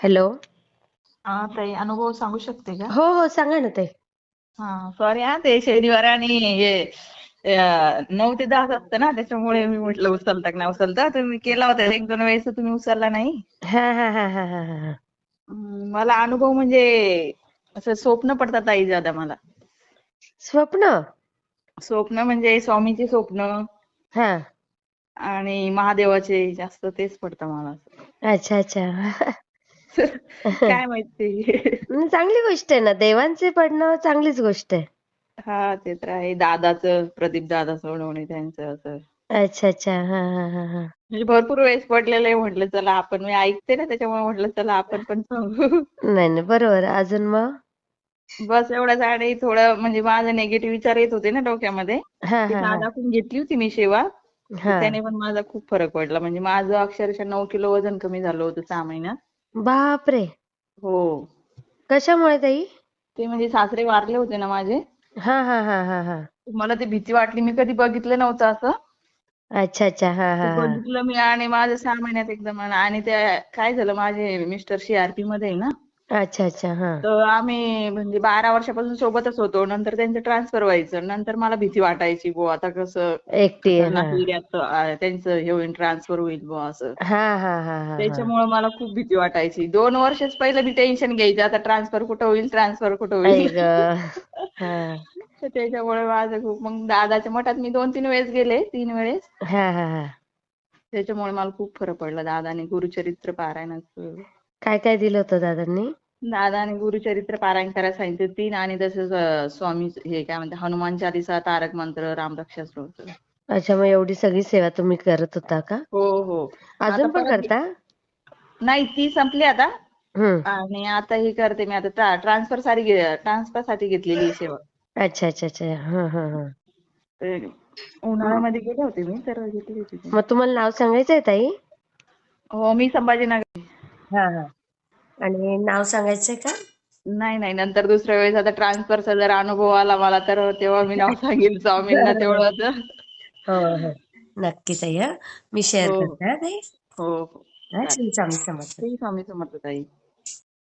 Hello. हा ताई अनुभव सांगू शकते का? हो हो सांगा ना ताई. हा सॉरी हा ते शनिवार आणि हे अं, नऊ ते दहा असतं ना त्याच्यामुळे मी म्हटलं उचलता का नाही उचलता. तुम्ही केला होता एक दोन वेळेस तुम्ही उचलला नाही? हा हा हा हा हा हा हा. मला अनुभव म्हणजे असं स्वप्न पडतात ताई ज्यादा मला. स्वप्न? स्वप्न म्हणजे स्वामीचे स्वप्न. हा. आणि महादेवाचे जास्त तेच पडतं मला. अच्छा अच्छा. काय माहिती. चांगली गोष्ट आहे ना. देवांचे पडणं चांगलीच गोष्ट आहे. हा ते तर आहे. दादाचं प्रदीप दादा सोडवणे त्यांचं असं. अच्छा अच्छा. हा हा हा हा. म्हणजे भरपूर वेळेस पडलेलं आहे म्हटलं चला आपण मी ऐकते ना त्याच्यामुळे म्हटलं चला आपण पण सांगू. नाही नाही. बरोबर. अजून मग? बस एवढंच आणि थोडं म्हणजे माझं निगेटिव्ह विचार येत होते ना डोक्यामध्ये. हा ते हा हा. दादाकडून घेतली होती मी सेवा हा. त्याने पण माझा खूप फरक पडला. म्हणजे माझं अक्षरशः नऊ किलो वजन कमी झालं होतं सहा महिन्यात. बापरे. हो. कशामुळे ताई? ते म्हणजे सासरे वारले होते ना माझे. हा हा हा हा हा. मला ते भीती वाटली. मी कधी बघितलं नव्हतं असं. अच्छा अच्छा. हा ते हा. हा बघितलं मी आणि माझं सहा महिन्यात एकदम आणि ते काय झालं माझे मिस्टर सीआरपी मध्ये आहे ना. अच्छा अच्छा हा. तर आम्ही म्हणजे बारा वर्षापासून सोबतच होतो. नंतर त्यांचं ट्रान्सफर व्हायचं. नंतर मला भीती वाटायची बुवा आता कसं एकटी खतरनाक एरियात अं, त्यांचं हे होईल ट्रान्सफर होईल बुवा असं. हा हा हा हा हा त्याच्यामुळे मला खूप भीती वाटायची. दोन वर्षच पहिलं मी टेन्शन घ्यायचे. आता ट्रान्सफर कुठं होईल ट्रान्सफर कुठं आई होईल ग. हा. तर त्याच्यामुळे माझं खूप मग दादाच्या मठात मी दोन तीन वेळेस गेले तीन वेळेस. हा हा हा. त्याच्यामुळे मला खूप फरक पडला. दादाने गुरुचरित्र पारायणाचं. काय काय दिलं होतं दादांनी? दादाने गुरुचरित्र पारायण करायला सांगितलं तीन आणि तसंच स्वामी हे काय म्हणते हनुमान चालिसा तारक मंत्र रामरक्षा स्तोत्र अच्छा मग एवढी सगळी सेवा तुम्ही करत होता का? हो हो. अजून पण करता? नाही ती संपली आता. आणि आता ही करते मी. आता ट्रान्सफरसाठी ट्रान्सफरसाठी घेतलेली ही सेवा. अच्छा अच्छा अच्छा. हा हा हा. ते उन्हाळ्यामध्ये गेले होते मी तर घेतली होती. मग तुम्हाला नाव सांगायचंय ताई? हो मी संभाजीनगर. हा हा. आणि नाव सांगायचंय का? नाही नाही नंतर दुसऱ्या वेळेस आता ट्रान्सफरचा जर अनुभव आला मला तर तेव्हा मी नाव सांगेल स्वामींना तेवढं. हो हो. नक्की ताई मी शेअर हो. करते हा हो स्वामी समर्थ. स्वामी समर्थ ताई.